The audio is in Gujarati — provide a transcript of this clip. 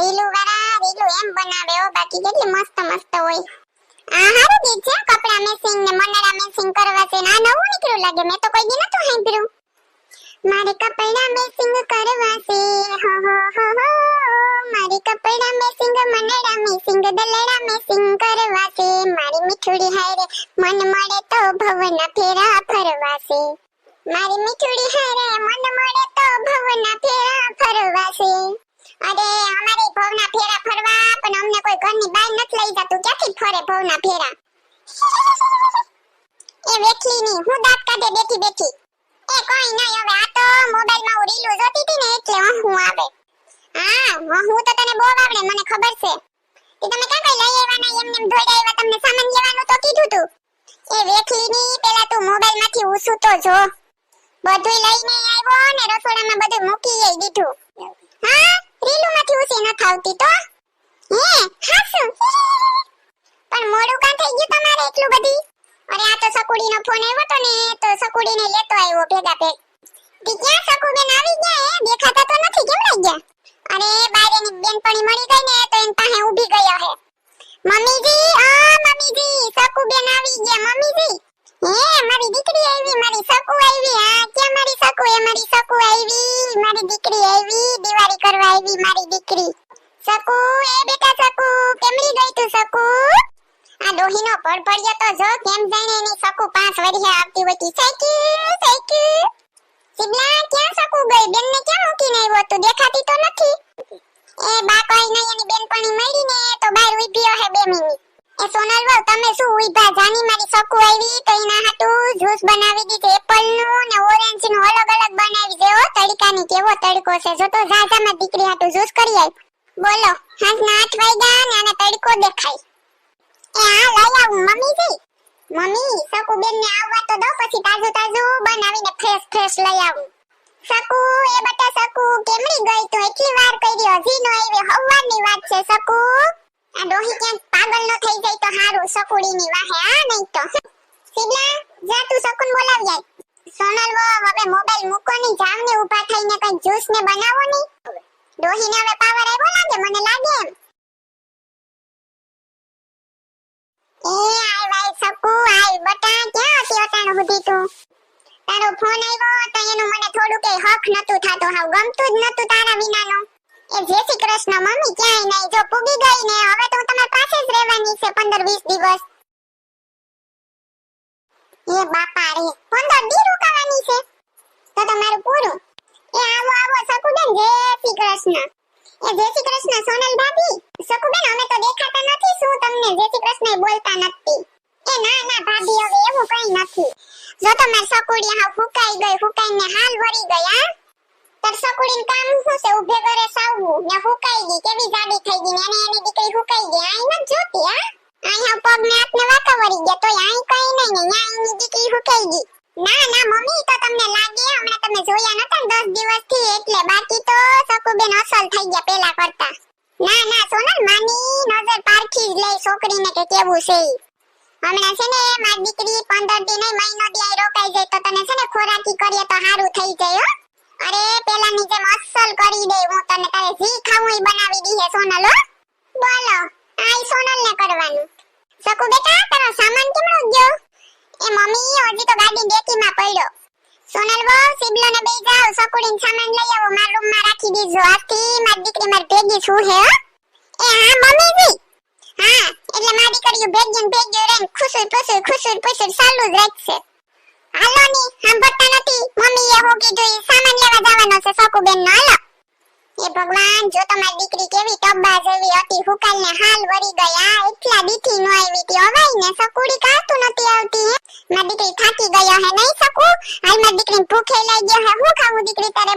રીલું વાળા રીલુ એમ બનાવે બાકી કેટલી મસ્ત મસ્ત હોય. આ હારું ગીત છે, કપડા મેસિંગ ને મનડા મેસિંગ કરવા છે, ના નવું નીકળ્યું લાગે, મેં તો કોઈ દી નતું સાંભળ્યું. મારે કપડા મેસિંગ કરવા છે, હો હો હો હો. મારે કપડા મેસિંગ મનડા મેસિંગ દલડા મેસિંગ કરવા છે. મારી મીઠુડી હારે મન મળે તો ભવના ફેરા ફરવા છે. મારી મીઠુડી હારે મન મળે તો ભવના ફેરા ફરવા છે. અરે અમારે ભવના ફેરા ફરવા પણ અમને કોઈ ઘરની બહાર નથી લઈ જતું ફરે ભવના ફેરા. એ વેખલી ની હું દાંત કાઢે બેઠી બેઠી. એ કોઈ નહીં, હવે આ તો મોબાઈલમાં રીલું જોતી હતી ને, એટલે હું આવે. હા, હું તો તને બહુ આવડે મને ખબર છે. કે તમે ક્યાં કઈ લઈ આવ્યા ના એમ ધોઈ આવ્યા તમને સામાન લેવાનું તો કીધું તું. એ વેખલી ની પેલા તું મોબાઈલમાંથી ઉસું તો જો. બધું લઈને આવ્યો ને, રસોડામાં બધું મૂકી જઈ દીધું. હા રીલો માંથી ઉસી ન થાવતી તો? હે પણ મોડું કાં થઈ ગયું તમારે એટલું બધી? અરે આ તો સકુડીનો ફોન આવ્યો તો ને, તો સકુડીને લેતો આવ્યો ભેગા ભેગ. તી સકુબેન આવી ગયા, હે? દેખાતા તો નથી, કેમ રહી ગયા અરે બાર એની બેનપણી મળી ગઈ ને, તો એની પાસે ઊભી ગયા હે. મમ્મીજી, આ મમ્મીજી, સકુબેન આવી ગયા, મમ્મીજી. હે, મારી દીકરી આવી, મારી સકુ આવી હા ક્યાં મારી સકુ? એ મારી સકુ આવી, મારી દીકરી આવી, દિવાળી કરવા આવી, મારી દીકરી. સકુ, એ બેટા સકુ કેમડી ગઈ તું સકુ? આ ડોહીનો પડપડિયો તો જો કેમ જાણે એની સકુ પાંચ વર્ષે આવતી હતી. સાઈકલ સાઈકલ સિબલા ક્યાં સકુ ગઈ? બેનને ક્યાં મૂકીને આવ્યો તું દેખાતી તો નથી. એ બા કોઈ નહીં, એની બેનપણી મળી ને તો બહાર ઊભી હે બે મિનિટ. એ સોનલ વહુ, તમે શું ઊભા? જાની મારી સકુ આવી તો એના હાટું જ્યુસ બનાવી દીધું એપલનું ને ઓરેન્જનું અલગ અલગ બનાવી દે હો તડકાની કેવો તડકો છે? જો તો ઝાઝામાં દીકરી હાટું જ્યુસ કરી આપ બોલો હાંસના આઠ વાગ્યા ને આને તડકો દેખાય. એ હા, લઈ આવું, મમ્મી ને નો ડોહી ન નહીં હવે મોબાઈલ મૂકો ની જાવ ને ઊભા થઈને કઈ જ્યુસ ને બનાવો ની ડોહીને હવે પાવર આવ્યો લાગે, મને લાગે એમ. કૃષ્ણ મમ્મી શ્રી કૃષ્ણ. એ સોનલ ભાભી સકુબેન અમે તો દેખાતા નથી તમને જય શ્રી બોલતા નથી એ ના ના, ભાભી, હવે એવું કઈ નથી. જો તમાર સકુડી હા ફૂકાઈ ગઈ, ફૂકાઈને હાલ વળી ગયા તર સકુડીન કામ શું છે? ઉભે ઘરે સાવવું. ને ફૂકાઈ ગઈ, કેવી જાડી થઈ ગઈ, ને એને દીકરી ફૂકાઈ ગઈ. આઈ ન જોતી, હા? અહીંયા પગ ને હાથ ને વાકા વળી ગયા તો આઈ કઈ નહીં ને, ન્યા એની દીકરી ફૂકાઈ ગઈ. ના ના, મમ્મી તો તમને લાગે, હમણાં તમે જોયા નતા દિવસથી એટલે બાકી તો સકુબેન અસલ થઈ ગયા પેલા કરતા. ના ના, સોનલ, માની નજર પારખી જ લે છોકરીને કે કેવું છે. હમણાં છે ને માર દીકરી પંદર દી નહીં, મહિનો દી રોકાઈ જાય તો તને છે ને ખોરાકી કરીએ તો સારું થઈ જાય, હો. અરે, પેલાની જેમ અસલ કરી દે, હું તને તારે જી ખાવું ઈ બનાવી દી સોનલ, હો. બોલો આઈ સોનલ ને કરવાનું. સકુ બેટા, તારો સામાન કેમનો ગયો? એ મમ્મી હજી તો ગાડી ડેકીમાં પડ્યો. સોનલ વો સિબલો ને બે જાવ, સકુડીન સામાન લઈ આવો, માર રૂમમાં રાખી દીજો. આજથી માર દીકરી, મારી ભેગી શું હે એ, હા, મમ્મીજી. હા, એટલે મારી દીકરીઓ ભેગ્યું ને ભેગ્યું રહીને ખુશુર પુસુર ખુશુર પુસુર ચાલુ જ રાખશે. હાલો ની, સાંભળતા નથી. મમ્મીએ હું કીધું સામાન લેવા જવાનો છે સકુબેન નો હાલો. એ ભગવાન, જો તમારી દીકરી કેવી ટબ્બા જેવી હતી હુકાલ ને હાલ વળી ગયા એટલા દીથી નો આવી તી અવાઈ ને સકુડી કાતું નથી આવતી મારી દીકરી થાકી ગયો હે, નહીં સકુ હાલ મારી દીકરી ભૂખે લઈ ગયો હે. હું ખાવું દીકરી તારે